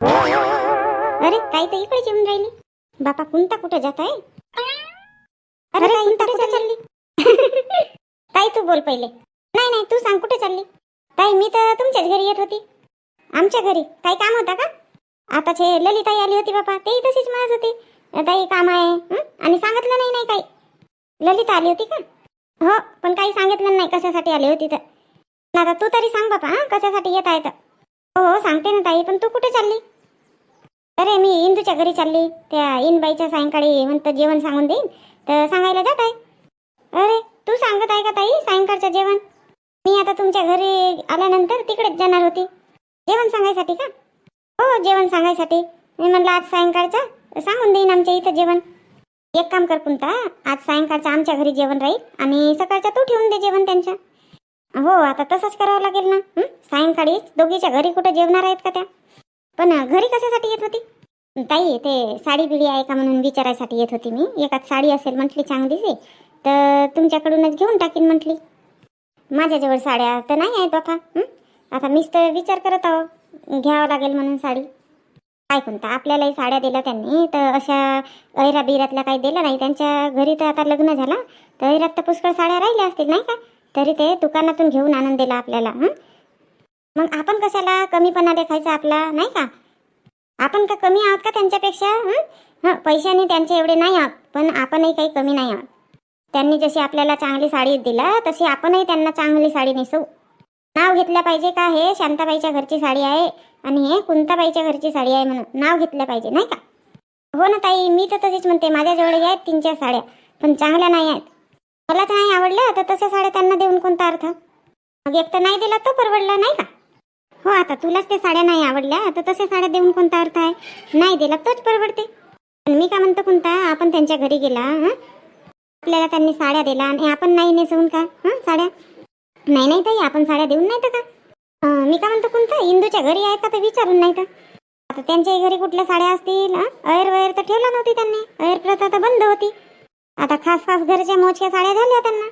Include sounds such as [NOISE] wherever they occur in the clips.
अरे ताई तर इकडेच येऊन राहिली. बापा कुंता कुठे जात आहे? अरे कुंता कुठे चालली [LAUGHS] ताई तू बोल पहिले. नाही नाही तू सांग कुठे चालली? ताई मी तर तुमच्याच घरी येत होती. आमच्या घरी. काही काम होता का? आताच ललिताई आली होती बापा. तेही तशीच म्हणत होती. ताई काम आहे? आणि सांगितलं नाही नाही काही. ललिता आली होती का? हो पण काही सांगितलं नाही कशासाठी आली होती तर. आता तू तरी सांग बापा हं, कशासाठी येत आहे तर. हो हो सांगते ना ताई पण तू कुठे चालली? अरे मी इंदूच्या घरी चालली. त्या इनबाईच्या सायंकाळी म्हणतं जेवण सांगून देईन. तर सांगायला जात आहे. अरे तू सांगत आहे का ताई सायंकाळचं जेवण? मी आता तुमच्या घरी आल्यानंतर तिकडेच जाणार होती. जेवण सांगायसाठी का? हो जेवण सांगायसाठी. मी म्हणलं आज सायंकाळचं? सांगून देईन आमच्या इथं जेवण. एक काम कर पुंता आज सायंकाळचं आमच्या घरी जेवण राहील आणि सकाळचं तू ठेवून दे जेवण त्यांच्या हो आता तसंच करावं लागेल ना? सायंकाळी दोघीच्या घरी कुठे जेवणार आहेत का त्या? पण घरी कशासाठी येत होती? ताई ते साडी बिडी आहे का म्हणून विचारायसाठी येत होती मी. एकात साडी असेल म्हटली चांगलीची तर तुमच्याकडूनच घेऊन टाकीन म्हटली. माझ्याजवळ साड्या तर नाही आहेत बापा. आता मीच तर विचार करत आहो. घ्यावं लागेल म्हणून साडी. काय कोणता आपल्यालाही साड्या दिल्या त्यांनी. तर अशा ऐरा बिरातल्या काही दिल्या नाही. त्यांच्या घरी तर आता लग्न झालं. तर ऐरात तर पुष्कळ साड्या राहिल्या असतील नाही का? तरी ते दुकानातून घेऊन आनंद दिला आपल्याला. मग आपण कशाला कमीपणा देखायचा आपला नाही का? आपण का कमी आहोत का त्यांच्यापेक्षा हं? पैशाने त्यांचे एवढे नाही आहोत पण आपणही काही कमी नाही आहोत. त्यांनी जशी आपल्याला चांगली साडी दिला तशी आपणही त्यांना चांगली साडी नेसवू नाव घेतलं पाहिजे का हे? शांताबाईच्या घरची साडी आहे आणि हे कुंताबाईच्या घरची साडी आहे म्हणून नाव घेतलं पाहिजे नाही का? हो ना ताई मी तर तशीच म्हणते माझ्याजवळ आहेत तीन चार साड्या पण चांगल्या नाही आहेत. मलाच नाही आवडल्या तर तशा साड्या त्यांना देऊन कोणता अर्थ? मग एक तर नाही दिला तो परवडला नाही का? हो आता तुलाच ते साड्या नाही आवडल्या. तर तसे साड्या देऊन कोणता अर्थ आहे? नाही दिला तोच परवडते. पण मी का म्हणतो कोणता? आपण त्यांच्या घरी गेला आपल्याला त्यांनी साड्या दिला आणि आपण नाही नेसवून का हं साड्या? नाही नाही ताई आपण साड्या देऊन नाही तर का? मी का म्हणतो कोणता? इंदूच्या घरी आहे का तर विचारून नाही तर? आता त्यांच्याही घरी कुठल्या साड्या असतील अयर ऐर वैर तर ठेवला नव्हती त्यांनी. ऐर प्रथा तर बंद होती. आता खास खास घरच्या मोजक्या साड्या झाल्या त्यांना.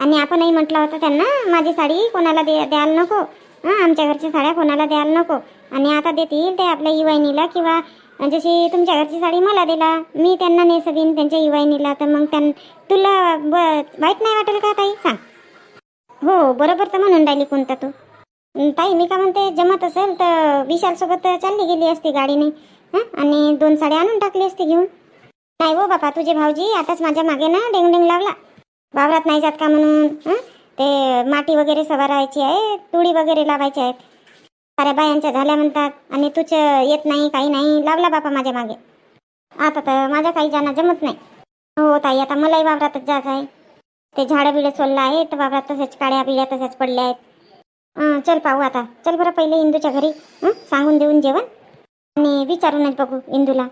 आणि आपणही म्हटलं होतं त्यांना माझी साडी कोणाला दे द्यायला नको. हां आमच्या घरच्या साड्या कोणाला द्यायला नको. आणि आता देतील ते आपल्या इवायनीला किंवा जशी तुमच्या घरची साडी मला दिला मी त्यांना नेसवीन त्यांच्या इवायनीला तर मग त्यां तुला ब वाईट नाही वाटेल का ताई? सांग. हो बरोबर तर म्हणून राहिली कोणता तू. ताई मी का म्हणते जमत असेल तर विशालसोबत चालली गेली असती गाडीने. हां? आणि दोन साड्या आणून टाकली असती घेऊन. नाही हो बापा तुझे भाऊजी आताच माझ्या मागे ना डेंग डेंग लावला वावरात नाही जात का म्हणून? हां? ते माती वगैरे सवारायची आहे तुळी वगैरे लावायची आहेत. साऱ्या बायांच्या झाल्या म्हणतात आणि तुझ येत नाही काही नाही लावला बापा माझ्या मागे. आता तर माझ्या काही जाणं जमत नाही. हो ताई आता मलाही वावरातच जायचं आहे. ते झाडं बिडं सोललं आहे तर वावरात तसेच काळ्या बिळ्या तशाच पडल्या आहेत. चल पाहू आता. चल बरं पहिले इंदूच्या घरी सांगून देऊन जेवण. आणि विचारूनच बघू इंदूला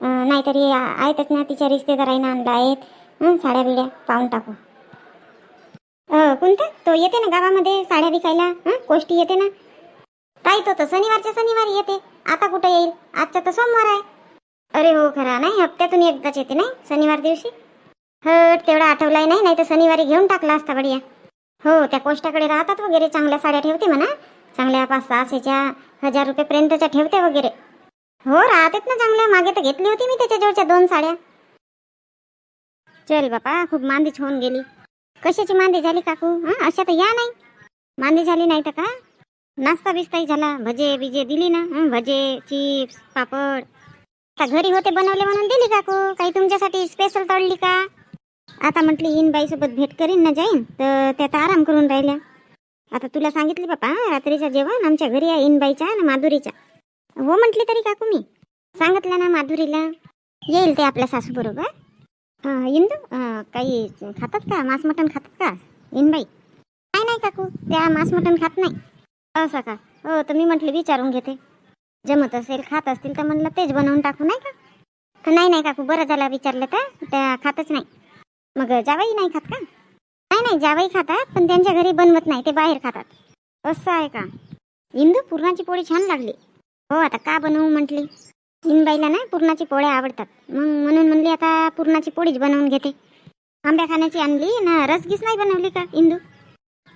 नाहीतरी आहेतच ना तिच्या रिश्तेदारांना आणलं आहेत. साड्या बिड्या पाहून टाकू. कोणता तो येते ना गावामध्ये साड्या विकायला? हं? कोष्टी येते ना? ताई तो तर शनिवारच्या शनिवारी येते. आता कुठं येईल? आजचा तर सोमवार आहे. अरे हो खरा. नाही हप्त्यातून एकदाच येते नाही? शनिवार दिवशी? हट तेवढा आठवलाय नाही? नाही तर शनिवारी घेऊन टाकला असता बढिया. हो त्या कोष्टाकडे राहतात वगैरे चांगल्या साड्या ठेवते म्हणा. चांगल्या पाच सहाशेच्या हजार रुपयेपर्यंतच्या ठेवते वगैरे. हो राहतात ना चांगल्या. मागे तर घेतली होती मी त्याच्याजवळच्या दोन साड्या. चल बापा खूप मांदीच होऊन गेली. कशाची मांदी झाली काकू? हा? अशा तर या नाही. मांदी झाली नाही तर का? नाश्ता बिस्ताही झाला. भजे बिजे दिली ना. हं, भजे चिप्स पापड. आता घरी होते बनवले म्हणून दिली काकू. काही तुमच्यासाठी स्पेशल तळली का? आता म्हटली इन बाईसोबत भेट करीन ना जाईन. तर त्या आता आराम करून राहिल्या. आता तुला सांगितली बापा रात्रीचं जेवण आमच्या घरी आहे इनबाईच्या आणि माधुरीच्या. हो म्हटली तरी काकू मी. सांगितलं ना माधुरीला. येईल ते आपल्या सासू बरोबर. इंदू काही खातात का मांस मटण खातात का इनबाई नाही नाही काकू त्या मांस मटण खात नाही असं का हो तर मी म्हटलं विचारून घेते जमत असेल खात असतील तर म्हणलं तेच बनवून टाकू नाही का नाही नाही काकू बरं झालं विचारलं तर त्या खातच नाही मग जावाई नाही खात का नाही नाही जावाई खातात पण त्यांच्या घरी बनवत नाही ते बाहेर खातात असं आहे का इंदू पुरणाची पोळी छान लागली हो आता का बनवू म्हटली इनबाईला ना पुरणाची पोळ्या आवडतात. मग म्हणून म्हणली आता पुरणाची पोळीच बनवून घेते. आंब्या खाण्याची आणली ना रसगीस नाही बनवली का इंदू?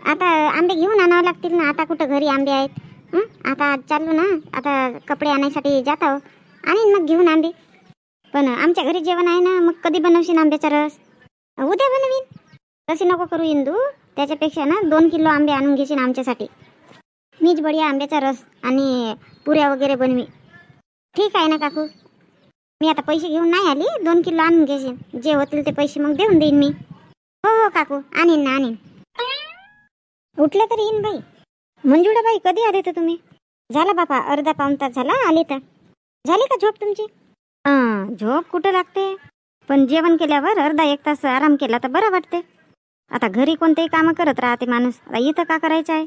आता आंबे घेऊन आणावं लागतील ना आता कुठं घरी आंबे आहेत? आता चाललो ना आता कपडे आणायसाठी जात आहो. आणीन मग घेऊन आंबे. पण आमच्या घरी जेवण आहे ना मग कधी बनवशील आंब्याचा रस? उद्या बनवीन. तसे नको करू इंदू. त्याच्यापेक्षा ना दोन किलो आंबे आणून घेशील आमच्यासाठी. मीच बढिया आंब्याचा रस आणि पुऱ्या वगैरे बनवी. ठीक आहे ना काकू. मी आता पैसे घेऊन नाही आली दोन किलो आणून घेशील. जे होतील ते पैसे मग देऊन देईन मी. हो हो काकू आणीन ना आणीन. उठलं तर येईन बाई. मंजुळा बाई कधी आले तर तुम्ही? झाला बापा अर्धा पाऊण तास झाला आले तर. झाली का झोप तुमची? झोप कुठं लागते? पण जेवण केल्यावर अर्धा एक तास आराम केला तर बरं वाटते. आता घरी कोणतेही कामं करत राहते माणूस. आता इथं का करायचं आहे?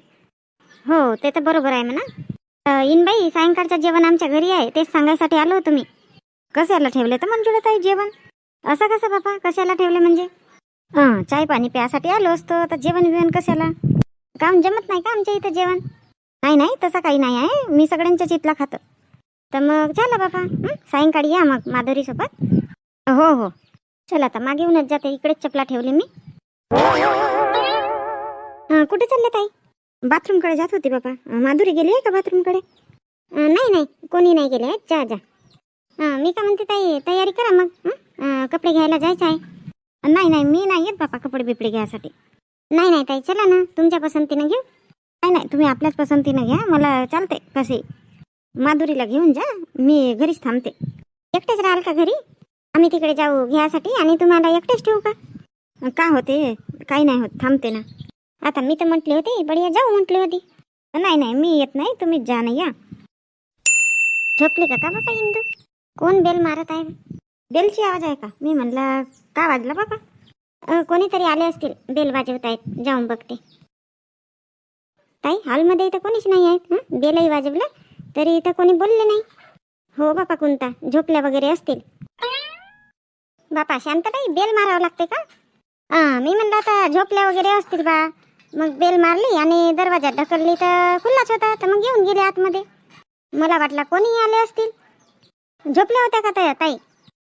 हो ते तर बरोबर आहे म्हणा. इन इनबाई सायंकाळचं जेवण आमच्या घरी आहे तेच सांगायसाठी आलो होतो मी. कशाला ठेवले तर मंजुळाताई जेवण? असं कसं बापा कशाला ठेवले म्हणजे? हां चाय पाणी प्यासाठी आलो असतो तर जेवण बिवण कशाला? काम जमत नाही का आमच्या इथं जेवण? नाही नाही तसं काही नाही आहे मी सगळ्यांच्या चितला खातो. तर मग चला बाबा सायंकाळी या मग माधुरीसोबत. हो हो. चला आता मागे येऊनच जाते इकडेच चपला ठेवली मी. हां कुठे चालले ताई? बाथरूमकडे जात होती बाबा. माधुरी गेली आहे का बाथरूमकडे? नाही नाही कोणी नाही गेले. आहेत जा जा. हां मी काय म्हणते ताई तयारी करा मग. कपडे घ्यायला जायचं आहे. नाही नाही मी नाही येत बापा कपडे बिपडे घ्यायसाठी. नाही नाही ताई चला ना तुमच्या पसंतीनं घेऊ. नाही नाही तुम्ही आपल्याच पसंतीनं घ्या मला चालते कसे. माधुरीला घेऊन जा मी घरीच थांबते. एकटेच राहाल का घरी? आम्ही तिकडे जाऊ घ्यासाठी आणि तुम्हाला एकटेच ठेवू का? का होते? काही नाही होत थांबते ना. आता मी तर म्हटली होती बढिया जाऊ म्हटली होती. नाही नाही मी येत नाही तुम्हीच जा ना या. झोपली का का बाबा इंदू? कोण बेल मारत आहे? बेलची आवाज आहे का? मी म्हणलं का वाजला बाबा? कोणीतरी आले असतील बेल वाजवत आहेत जाऊन बघते. ताई हॉलमध्ये इथं कोणीच नाही आहेत बेलही वाजवलं तरी इथं कोणी बोलले नाही. हो बापा कोणता झोपल्या वगैरे असतील. बापा शांतताई बेल मारावं लागते का? हा मी म्हणलं आता झोपल्या वगैरे असतील बा. मग बेल मारली आणि दरवाजा ढकलली तर खुल्लाच होता तर मग येऊन गेले आतमध्ये. मला वाटला कोणी आले असतील. झोपल्या होत्या का ताई ताई?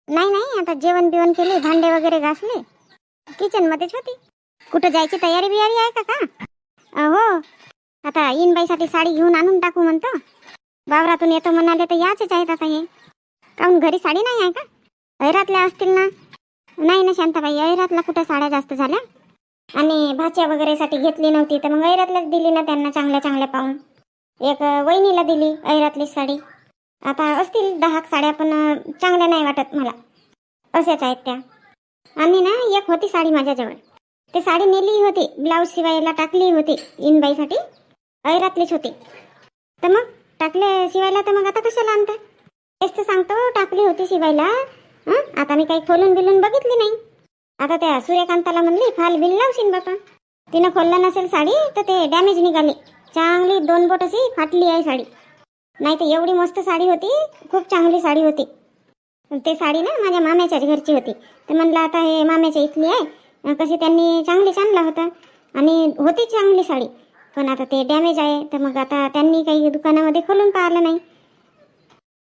नाही नाही आता जेवण बिवण केले भांडे वगैरे घासले. किचन मध्येच होती. कुठं जायची तयारी बियारी आहे का का? हो. आता इनबाईसाठी साडी घेऊन आणून टाकू म्हणतो. वावरातून येतो म्हणाले तर याचेच आहेत आता हे. काहून घरी साडी नाही आहे का? ऐरातल्या असतील ना? नाही ना शांताबाई ऐरातला कुठं साड्या जास्त झाल्या? आणि भाच्या वगैरेसाठी घेतली नव्हती तर मग ऐरातलाच दिली ना त्यांना चांगल्या चांगल्या पाहून. एक वहिनीला दिली ऐरातली साडी. आता असतील दहा साड्या पण चांगल्या नाही वाटत मला. अशाच आहेत त्या. आणि ना एक होती साडी माझ्याजवळ. ते साडी नेली होती ब्लाऊज शिवायला टाकली होती इनबाईसाठी. ऐरातलीच होती. तर मग टाकले शिवायला तर मग आता कशाला आणता? तेच तर सांगतो टाकली होती शिवायला. आता मी काही खोलून बिलून बघितली नाही. आता त्या सूर्यकांताला म्हणली फाल बिल लावशील बापा. तिनं खोललं नसेल साडी तर ते डॅमेज निघाली. चांगली दोन बोट अशी फाटली आहे साडी. नाही तर एवढी मस्त साडी होती खूप चांगली साडी होती. ते साडी ना माझ्या माम्याच्याच घरची होती. तर म्हणलं आता हे माम्याच्या इथली आहे. कशी त्यांनी चांगलीच आणला होता. आणि होती चांगली साडी. पण आता ते डॅमेज आहे तर मग आता त्यांनी काही दुकानामध्ये खोलून पाहिलं नाही.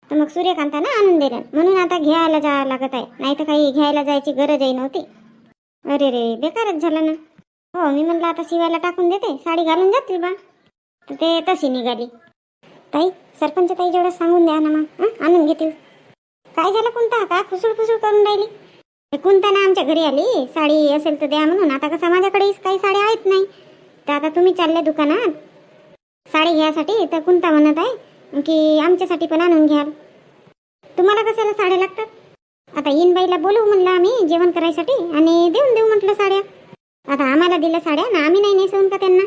तर मग सूर्यकांताना आणून देणार म्हणून आता घ्यायला जावं लागत आहे. नाही तर काही घ्यायला जायची गरजही नव्हती. अरे रे बेकारच झालं ना. हो मी म्हणलं आता शिवायला टाकून देते साडी घालून जातील बा. तर ते तशी निघाली. ताई सरपंच ताई जेवढं सांगून द्या ना मग आणून घेतील. काय झालं कोणता का खुसूळ खुसूळ करून राहिली? हे कोणता ना आमच्या घरी आली. साडी असेल तर द्या म्हणून. आता कसं माझ्याकडे काही साड्या आहेत नाही. तर आता तुम्ही चालले दुकानात. साडी घ्यायसाठी तर कोणता म्हणत आहे की आमच्यासाठी पण आणून घ्याल. तुम्हाला कशाला साड्या लागतात? आता इनबाईला बोलू म्हणलं आम्ही जेवण करायसाठी आणि देऊन देऊ म्हटलं साड्या. आता आम्हाला दिल्या साड्या ना आम्ही नाही नेसवून का त्यांना?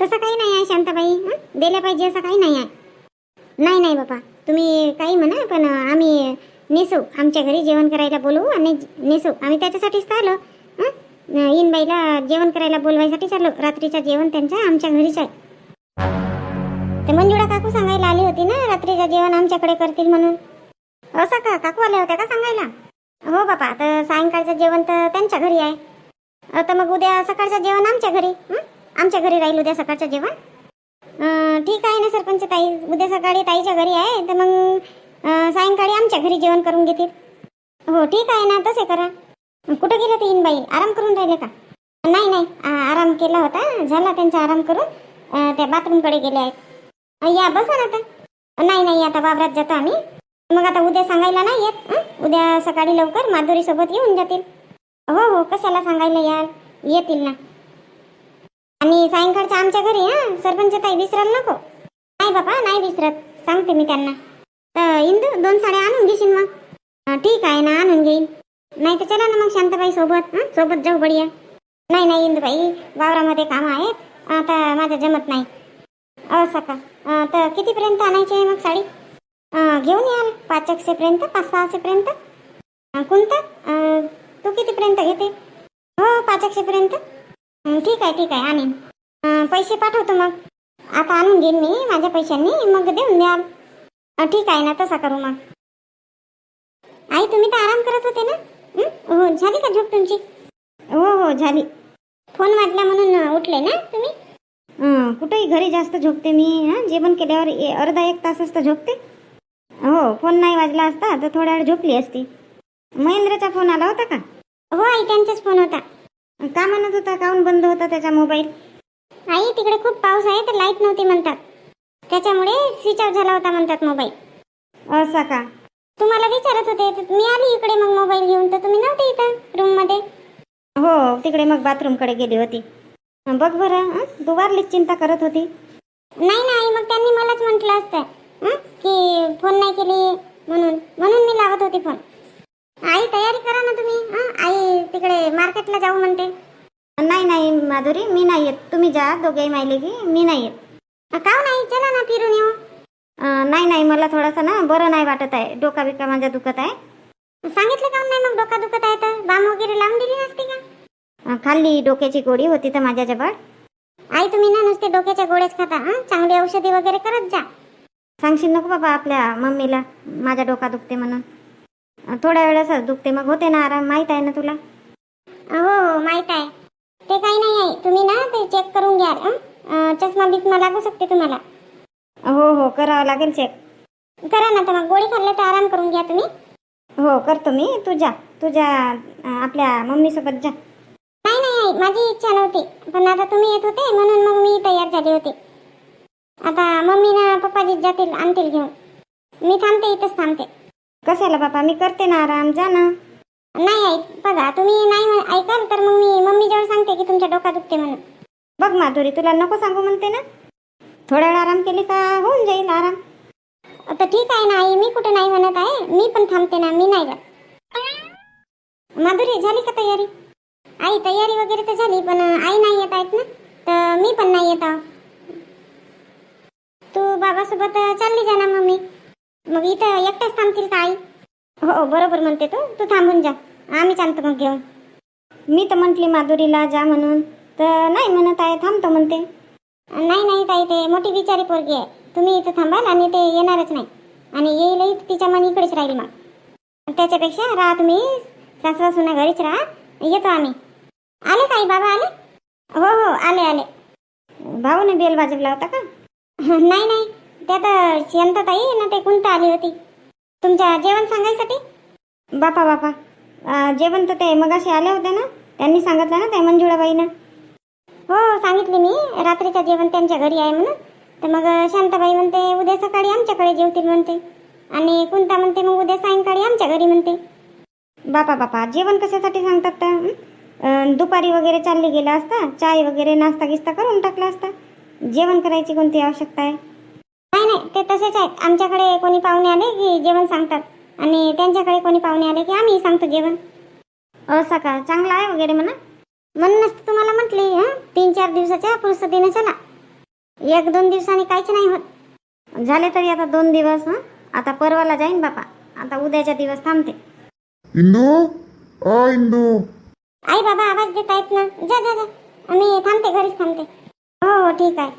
तसं काही नाही आहे शांताबाई हां? दिल्या पाहिजे असं काही नाही आहे. नाही नाही बापा. तुम्ही काही म्हणा पण आम्ही नेसू. आमच्या घरी जेवण करायला बोलवू आणि नेसू. आम्ही त्याच्यासाठीच तर आलो हं? इनबाईला जेवण करायला बोलवायसाठी चाललो. रात्रीचं जेवण त्यांच्या आमच्या घरीच आहे. ते मंजुळा काकू सांगायला आली होती ना रात्रीचं जेवण आमच्याकडे करतील म्हणून. असं का काकू आल्या होत्या का सांगायला? हो बापा तर सायंकाळचं जेवण तर त्यांच्या घरी आहे. आता मग उद्या सकाळचं जेवण आमच्या घरी. आमच्या घरी राहील उद्या सकाळचं जेवण? ठीक आहे ना सरपंच ताई. उद्या सकाळी ताईच्या घरी आहे तर मग सायंकाळी आमच्या घरी जेवण करून घेतील. हो ठीक आहे ना तसे करा. कुठं गेले ते बाई आराम करून राहिले का? नाही नाही आराम केला होता. झाला त्यांचा आराम करून. त्या बाथरूमकडे गेले आहेत. या बसा ना आता. नाही नाही आता वावरात जातो आम्ही. मग आता उद्या सांगायला नाही येत उद्या सकाळी लवकर माधुरी सोबत येऊन जातील. हो हो कशाला सांगायला यार? येतील ना. आणि सायंकाळच्या आमच्या घरी हा? सरपंच ताई विसरायला नको. नाही बाबा नाही विसरत. सांगते मी त्यांना. तर इंदू दोन साड्या आणून घेशील मग? ठीक आहे ना आणून घेईन. नाही तर चला ना मग शांताबाई सोबत हा? सोबत जाऊ बढिया. नाही नाही इंदूबाई वावरामध्ये काम आहेत. आता माझं जमत नाही. असं का तर कितीपर्यंत आणायची आहे मग साडी? घेऊन याल पाच एकशेपर्यंत पाच सहाशेपर्यंत कोणतं? तू कितीपर्यंत घेते? हो पाच एकशेपर्यंत ठीक आहे ठीक आहे आणीन. पैसे पाठवतो मग. आता आणून घेईन मी माझ्या पैशांनी. मग देऊन द्याल ठीक आहे ना तसा करू मग. आई तुम्ही तर आराम करत होते ना? हो? झाली का झोप तुमची? हो हो झाली. फोन वाजला म्हणून उठले ना तुम्ही? कुठेही घरी जास्त झोपते मी. हां? जेवण केल्यावर ए- अर्धा एक तासच तर झोपते. हो फोन नाही वाजला असता तर थोड्या वेळ झोपली असती. महेंद्रचा फोन आला होता का? हो आई त्यांचाच फोन होता. का म्हणत होता? काऊन बंद होता त्याचा मोबाईल? आई तिकडे खूप पाऊस आहे तर लाइट नव्हती म्हणतात. त्याच्यामुळे स्विच ऑफ झाला होता म्हणतात मोबाईल. असा का? तुम्हाला विचारत होते तर मी आली इकडे मग मोबाईल घेऊन तर तुम्ही नव्हते इथं रूममध्ये हो तिकडे मग बाथरूमकडे गेली होती. बघ बरं हं? तू वारलीच चिंता करत होती. नाही नाही मग त्यांनी मलाच म्हटलं असतं? की फोन नाही केली म्हणून. म्हणून मी लावत होती फोन आई तयारी करा ना तुम्ही. हं? आई तिकडे मार्केटला जाऊ म्हणते. नाही नाही माधुरी मी नाही येत. तुम्ही जा दोघेही मायले की मी नाही येत. का नाही? चला ना फिरून येऊ. नाही नाही मला थोडासा ना बरं नाही वाटत आहे. डोका बिका माझा दुखत आहे. सांगितलं का नाही मग डोका दुखत आहे तर? बाम वगैरे लावून दिली नसते का? खाल्ली डोक्याची गोळी होती तर माझ्या जवळ आई तुम्ही ना नुसते डोक्याच्या गोळ्याच खाता. हं? चांगली औषधी वगैरे करत जा. सांगशील नको बाबा आपल्या मम्मीला माझा डोका दुखते म्हणून. थोड्या वेळासच दुखते मग होते ना आराम माहीत आहे ना तुला? हो हो माहीत आहे. ते काही नाही आहे. तुम्ही ना ते चेक करून घ्या चष्मा बिस्मा लागू शकते तुम्हाला. हो हो करावं लागेल चेक करा ना तर मग गोळी खाल्ले तर आराम करून घ्या तुम्ही. हो करतो मी. तू जा. तुझ्या अं, आपल्या मम्मीसोबत जा. नाही नाही माझी इच्छा नव्हती. पण आता तुम्ही येत होते म्हणून मग मी तयार झाली होती. आता मम्मी ना पप्पाजीच जातील आणतील घेऊन. मी थांबते इथंच थांबते. कशाला बाबा मी करते ना आराम. जा ना. नाही आई बघा तुम्ही नाही ऐकाल तर मग मी मम्मी जवळ सांगते की तुमच्या डोका दुखते म्हणून. बघ माधुरी तुला नको सांगू म्हणते ना. थोडा वेळ आराम केली का होऊन जाईल आराम. आता ठीक आहे ना आई मी कुठे नाही म्हणत आहे. मी पण थांबते ना मी नाही जात. माधुरी झाली का तयारी? आई तयारी वगैरे तर झाली पण आई नाही येत आहेत ना. तर मी पण नाही येत आहो. बाबासोबत चालली जा ना मम्मी. मग इथं एकटाच थांबतील का आई? हो, हो बरोबर म्हणते तू. तू थांबून जा. आम्ही चालतो मग घेऊन. मी तर म्हटली माधुरीला जा म्हणून. तर नाही म्हणत आहे थांबतो म्हणते. नाही नाही ताई ते मोठी बिचारी पोरगी आहे. तुम्ही इथं थांबाल आणि ते येणारच नाही. आणि येईलही तिच्या मन इकडेच राहील मग. त्याच्यापेक्षा राहा तुम्ही. सासवा सुना घरीच राहा. येतो आम्ही. आले काही बाबा आले? हो हो आले आले. भाऊने बेल वाजवला होता का? नाही नाही. त्यात शांतताई ना ते कोणतं आली होती? तुमच्या जेवण सांगायसाठी? बापा बापा. जेवण तर ते मगाशी आले होते ना? त्यांनी सांगितलं ना त्या मंजुळाबाईनं. हो सांगितले मी. रात्रीचं जेवण त्यांच्या घरी आहे म्हणून. तर मग शांताबाई म्हणते उद्या सकाळी आमच्याकडे जेवतील म्हणते. आणि कोणता म्हणते मग उद्या सायंकाळी आमच्या घरी म्हणते. बापा बापा. जेवण कशासाठी सांगतात तर दुपारी वगैरे चालली गेला असता चाय वगैरे नाश्ता गिस्ता करून टाकला असता. जेवण करायची कोणती आवश्यकता आहे? नाही नाही ते तसेच आहेत. आमच्याकडे कोणी पाहुणे आले की जेवण सांगतात. आणि त्यांच्याकडे कोणी पाहुणे आले की आम्ही सांगतो जेवण. असं का? चांगलं आहे वगैरे म्हणा. म्हणूनच तुम्हाला म्हटली हं? तीन चार दिवसाच्या फुरसतीने चला. एक दोन दिवसांनी काहीच नाही होत. झाले तरी आता दोन दिवस हं? आता परवाला जाईन बापा. आता उद्याच्या दिवस थांबते. इंदू? अ इंदू. आई बाबा आवाज देत आहेत ना? जा जा जा. मी थांबते घरीच थांबते. Oh, 解